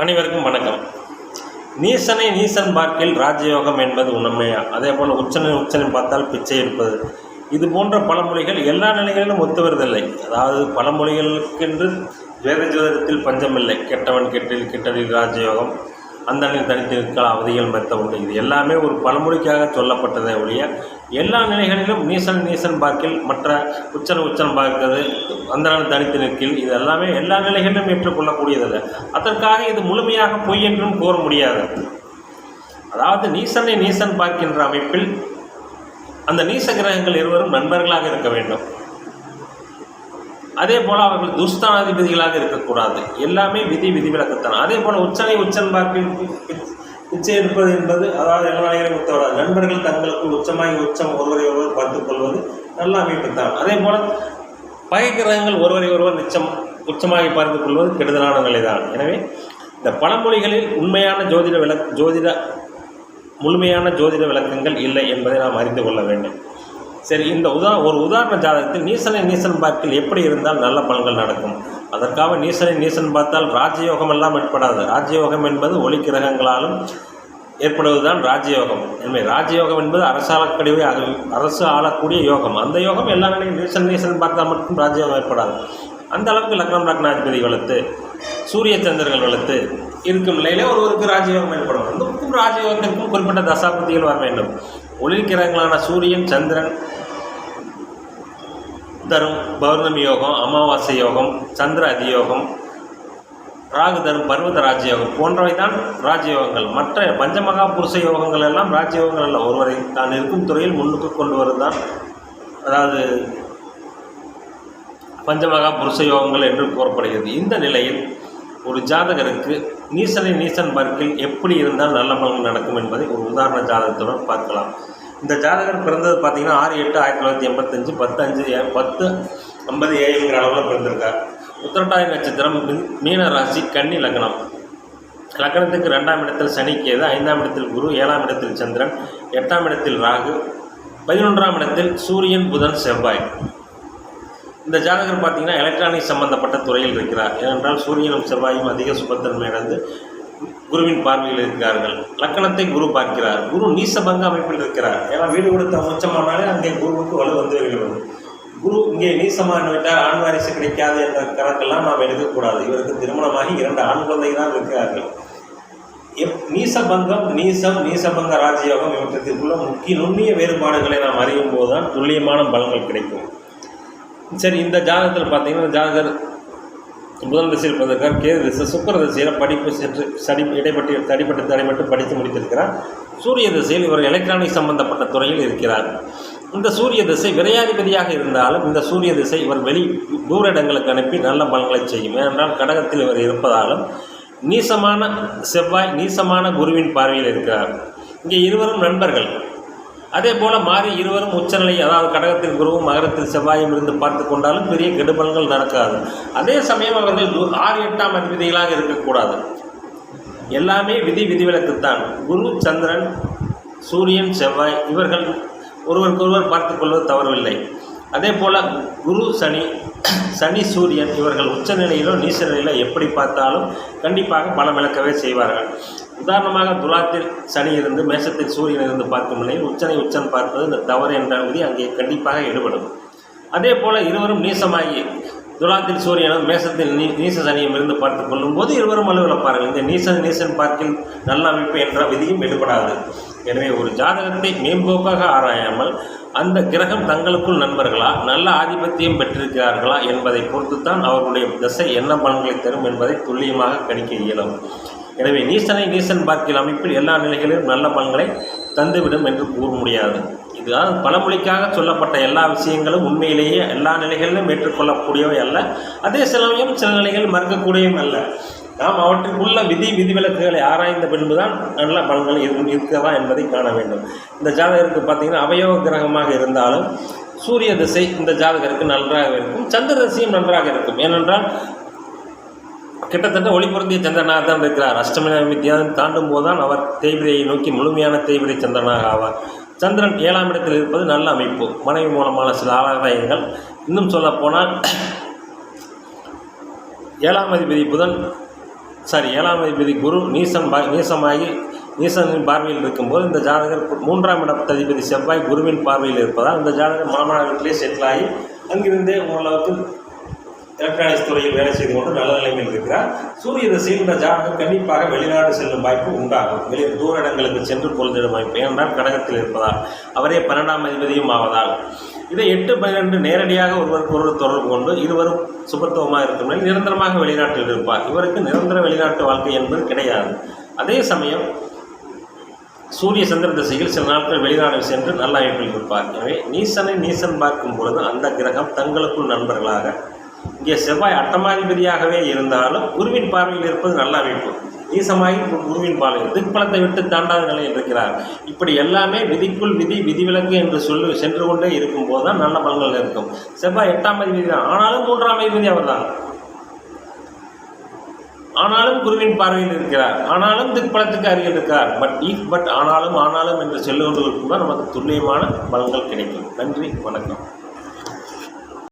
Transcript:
அனைவருக்கும் வணக்கம். நீசனை நீசன் பார்க்கில் ராஜயோகம் என்பது உண்மையா? அதே போல் உச்சனை உச்சனை பார்த்தால் பிச்சை இருப்பது இது போன்ற பழமொழிகள் எல்லா நிலைகளிலும் ஒத்து வருவதில்லை அதாவது பழமொழிகளுக்கென்று வேத ஜோதிடத்தில் பஞ்சமில்லை. கெட்டவன் கெட்டில் கெட்டதில் ராஜயோகம். அந்தனில் தனித்து நிற்கலாம் அவதிகள் மெத்த உண்டு. இது எல்லாமே ஒரு பழமொழிக்காக சொல்லப்பட்டதே ஒழிய எல்லா நிலைகளிலும் நீசன் நீசன் பார்க்கில் மற்ற உச்சன உச்சன் பார்க்கிறது அந்தனால் தனித்து நிற்கில் இது எல்லாமே எல்லா நிலைகளிலும் ஏற்றுக்கொள்ளக்கூடியதல்ல. அதற்காக இது முழுமையாக பொய் என்றும் கூற முடியாது. அதாவது நீசனை நீசன் பார்க்கின்ற அமைப்பில் அந்த நீச கிரகங்கள் இருவரும் நண்பர்களாக இருக்க வேண்டும். அதே போல் அவர்கள் துஸ்தானாதிபதிகளாக இருக்கக்கூடாது. எல்லாமே விதி விதிவிலக்குத்தான். அதே போல் உச்சனை உச்சன் பார்ப்பில் பிச்சை எடுப்பது என்பது அதாவது எல்லா நிலையிலும் ஒத்தவராது. நண்பர்கள் தங்களுக்குள் உச்சமாகி உச்சம் ஒருவரை ஒருவர் பார்த்துக் கொள்வது நல்ல அமைப்புத்தான். அதே போல் பகை கிரகங்கள் ஒருவரை ஒருவர் நிச்சம் உச்சமாகி பார்த்துக் கொள்வது கெடுதலான நிலைதான் எனவே இந்த பழமொழிகளில் உண்மையான ஜோதிட விளக் ஜோதிட முழுமையான ஜோதிட விளக்கங்கள் இல்லை என்பதை நாம் அறிந்து கொள்ள வேண்டும். சரி இந்த உதா ஒரு உதாரண ஜாதகத்தில் நீசனை நீசன் பார்க்கில் எப்படி இருந்தால் நல்ல பலன்கள் நடக்கும்? அதற்காக நீசனை நீசன் பார்த்தால் ராஜயோகம் எல்லாம் ஏற்படாது. ராஜயோகம் என்பது ஒளி கிரகங்களாலும் ஏற்படுவதுதான் ராஜயோகம். எனவே ராஜயோகம் என்பது அரசாளக்கூடிய அரசு ஆளக்கூடிய யோகம். அந்த யோகம் எல்லா நிலையும் நீசன் நீசன் பார்த்தால் மட்டும் ராஜயோகம் ஏற்படாது. அந்த அளவுக்கு லக்னம் லக்னாதிபதி வளர்த்து சூரிய சந்திரர்கள் வளர்த்து இருக்கும் நிலையிலே ஒருவருக்கு ராஜயோகம் ஏற்படும். அந்த ராஜயோகத்திற்கும் குறிப்பிட்ட தசாபதிகள் வர வேண்டும். ஒளிர்கிரகங்களான சூரியன் சந்திரன் தரும் பௌர்ணமி யோகம் அமாவாசை யோகம் சந்திர அதியோகம் ராகு தரும் பர்வத ராஜயோகம் போன்றவை தான் ராஜயோகங்கள். மற்ற பஞ்சமகா புருஷ யோகங்கள் எல்லாம் ராஜயோகங்கள் அல்ல. ஒருவரை தான் இருக்கும் துறையில் முன்னுக்கு கொண்டு வருதான் அதாவது பஞ்சமகா புருஷ யோகங்கள் என்று கூறப்படுகிறது. இந்த நிலையில் ஒரு ஜாதகருக்கு நீசனை நீசன் பார்க்கில் எப்படி இருந்தால் நல்ல பலன்கள் நடக்கும் என்பதை ஒரு உதாரண ஜாதகத்துடன் பார்க்கலாம். இந்த ஜாதகர் பிறந்தது பார்த்தீங்கன்னா ஆறு எட்டு ஆயிரத்தி தொள்ளாயிரத்தி எண்பத்தஞ்சு பத்து அஞ்சு பத்து ஐம்பது ஏழுங்கிற அளவில் பிறந்திருக்கார். உத்திரட்டாதி நட்சத்திரம் மீன ராசி கன்னி லக்னம். லக்னத்துக்கு ரெண்டாம் இடத்தில் சனி கேது ஐந்தாம் இடத்தில் குரு ஏழாம் இடத்தில் சந்திரன் எட்டாம் இடத்தில் ராகு பதினொன்றாம் இடத்தில் சூரியன் புதன் செவ்வாய். இந்த ஜாதகர் பார்த்தீங்கன்னா எலக்ட்ரானிக் சம்பந்தப்பட்ட துறையில் இருக்கிறார். ஏனென்றால் சூரியனும் செவ்வாயும் அதிக சுபத்தன்மை அடைந்து குருவின் பார்வையில் இருக்கிறார்கள். லக்கணத்தை குரு பார்க்கிறார். குரு நீசபங்க அமைப்பில் இருக்கிறார். ஏன்னா வீடு கொடுத்த உச்சமானாலே அங்கே குருவுக்கு வலு வந்து வருகிறது குரு இங்கே நீசமான விட்டால் ஆண் வாரிசு கிடைக்காது என்ற கணக்கெல்லாம் நாம் எடுக்கக்கூடாது. இவருக்கு திருமணமாகி இரண்டு ஆண் குழந்தை தான் இருக்கிறார்கள். எப் நீசபங்கம் நீசம் நீசபங்க ராஜயோகம் இவற்றுக்குள்ள முக்கிய நுண்ணிய வேறுபாடுகளை நாம் அறியும் போது தான் துல்லியமான பலன்கள் கிடைக்கும். சரி இந்த ஜாதகத்தில் பார்த்தீங்கன்னா ஜாதகர் புதன் திசையில் பிறந்திருக்கார். கேது திசை சுக்கர திசையில் படிப்பு சற்று சடி இடைப்பட்டு தடிப்பட்டு தடைப்பட்டு படித்து முடித்திருக்கிறார். சூரிய திசையில் இவர் எலக்ட்ரானிக் சம்பந்தப்பட்ட துறையில் இருக்கிறார். இந்த சூரிய திசை விரையாதிபதியாக இருந்தாலும் இந்த சூரிய திசை இவர் வெளி தூர இடங்களுக்கு அனுப்பி நல்ல பலன்களை செய்யும். ஏனென்றால் கடகத்தில் இவர் இருப்பதாலும் நீசமான செவ்வாய் நீசமான குருவின் பார்வையில் இருக்கிறார். இங்கே இருவரும் நண்பர்கள். அதே போல் மாறி இருவரும் உச்சநிலை அதாவது கடகத்தில் குருவும் மகரத்தில் செவ்வாயும் இருந்து பார்த்து கொண்டாலும் பெரிய கெடுபல்கள் நடக்காது. அதே சமயம் அவர்கள் ஆறு எட்டாம் அதிபதிகளாக இருக்கக்கூடாது. எல்லாமே விதி விதிவிலக்குத்தான். குரு சந்திரன் சூரியன் செவ்வாய் இவர்கள் ஒருவருக்கொருவர் பார்த்து கொள்வது தவறவில்லை அதே போல் குரு சனி சனி சூரியன் இவர்கள் உச்சநிலையிலோ நீச நிலையிலோ எப்படி பார்த்தாலும் கண்டிப்பாக பலம் இழக்கவே செய்வார்கள். உதாரணமாக துலாத்தில் சனி இருந்து மேசத்தில் சூரியன் இருந்து பார்க்கும் நிலையில் உச்சனை உச்சன் பார்ப்பது இந்த தவறு என்ற விதி அங்கே கண்டிப்பாக ஈடுபடும் அதே போல் இருவரும் நீசமாகி துலாத்தில் சூரியனும் மேசத்தில் நீ நீச சனியும் இருந்து பார்த்து கொள்ளும்போது இருவரும் அலுவலப்பார்கள் இந்த நீசன் நீசன் பார்க்கில் நல்ல அமைப்பு என்ற விதியும் எடுபடாது. எனவே ஒரு ஜாதகத்தை மேம்போக்காக ஆராயாமல் அந்த கிரகம் தங்களுக்குள் நண்பர்களா நல்ல ஆதிபத்தியம் பெற்றிருக்கிறார்களா என்பதை பொறுத்துத்தான் அவர்களுடைய திசை என்ன பலன்களை தரும் என்பதை துல்லியமாக கணிக்க இயலும். எனவே நீசனை நீசன் பார்க்கில் அமைப்பில் எல்லா நிலைகளிலும் நல்ல பலன்களை தந்துவிடும் என்று கூற முடியாது. இதுதான் பழமொழிக்காக சொல்லப்பட்ட எல்லா விஷயங்களும் உண்மையிலேயே எல்லா நிலைகளிலும் ஏற்றுக்கொள்ளக்கூடியவை அல்ல. அதே சமயம் சில நிலைகள் மறுக்கக்கூடியவும் அல்ல. நாம் அவற்றுக்குள்ள விதி விதிவிலக்குகளை ஆராய்ந்த பின்புதான் நல்ல பலன்கள் இரு- இருக்கிறதா என்பதை காண வேண்டும். இந்த ஜாதகருக்கு பார்த்தீங்கன்னா அவயவ கிரகமாக இருந்தாலும் சூரிய திசை இந்த ஜாதகருக்கு நன்றாக இருக்கும். சந்திர திசையும் நன்றாக இருக்கும். ஏனென்றால் கிட்டத்தட்ட ஒளி பொருந்திய சந்திரனாக தான் இருக்கிறார். அஷ்டமி வித்தியாசம் தாண்டும் போதுதான் அவர் தேய்பிரையை நோக்கி முழுமையான தேய்பிரை சந்திரனாக ஆவார். சந்திரன் ஏழாம் இடத்தில் இருப்பது நல்ல அமைப்பு. மனைவி மூலமான சில ஆதாயங்கள் இன்னும் சொல்லப்போனால் ஏழாம் அதிபதி புதன் சாரி ஏழாம் அதிபதி குரு நீசம் பா நீசமாகி நீசனின் பார்வையில் இருக்கும்போது இந்த ஜாதகர் மூன்றாம் இடத்ததிபதி செவ்வாய் குருவின் பார்வையில் இருப்பதால் இந்த ஜாதகர் மாமனாரிலே செட்டில் ஆகி அங்கிருந்தே ஓரளவுக்கு எலக்ட்ரானிக்ஸ் துறையில் வேலை செய்து கொண்டு நல்ல நிலைமையில் இருக்கிறார். சூரிய திசையில் இந்த ஜாதகம் கண்டிப்பாக வெளிநாடு செல்லும் வாய்ப்பு உண்டாகும். வெளி தூர இடங்களுக்கு சென்று பொருந்திடும் வாய்ப்பு ஏனென்றால் கடகத்தில் இருப்பதால் அவரே பன்னெண்டாம் அதிபதியும் ஆவதால். இதை எட்டு பன்னிரெண்டு நேரடியாக ஒருவருக்கு ஒருவர் தொடர்பு கொண்டு இருவரும் சுபத்துவமாக இருக்கும் நிரந்தரமாக வெளிநாட்டில் இருப்பார். இவருக்கு நிரந்தர வெளிநாட்டு வாழ்க்கை என்பது கிடையாது. அதே சமயம் சூரிய சந்திர திசையில் சில நாட்கள் வெளிநாடு சென்று நல்ல அமைப்பில் இருப்பார். எனவே நீசனை நீசன் பார்க்கும் பொழுது அந்த கிரகம் தங்களுக்குள் நண்பர்களாக இங்கே செவ்வாய் அட்டமாதிபதியாகவே இருந்தாலும் குருவின் பார்வையில் இருப்பது நல்ல அமைப்பு. ஈசமாகி குருவின் பார்வையில் திக்பலத்தை விட்டு தாண்டாத நிலையில் இருக்கிறார் இப்படி எல்லாமே விதிக்குள் விதி விதிவிலக்கு என்று சொல்லி சென்று கொண்டே இருக்கும் போது தான் நல்ல பலன்கள் இருக்கும். செவ்வாய் எட்டாம் அதிபதி தான். ஆனாலும் மூன்றாம் அதிபதி அவர்தான். ஆனாலும் குருவின் பார்வையில் இருக்கிறார். ஆனாலும் திக்பலத்துக்கு அருகில் இருக்கிறார் பட் இஃப் பட் ஆனாலும் ஆனாலும் என்று சொல்லி கொண்டு இருக்கும்போது நமக்கு துல்லியமான பலன்கள் கிடைக்கும். நன்றி வணக்கம்.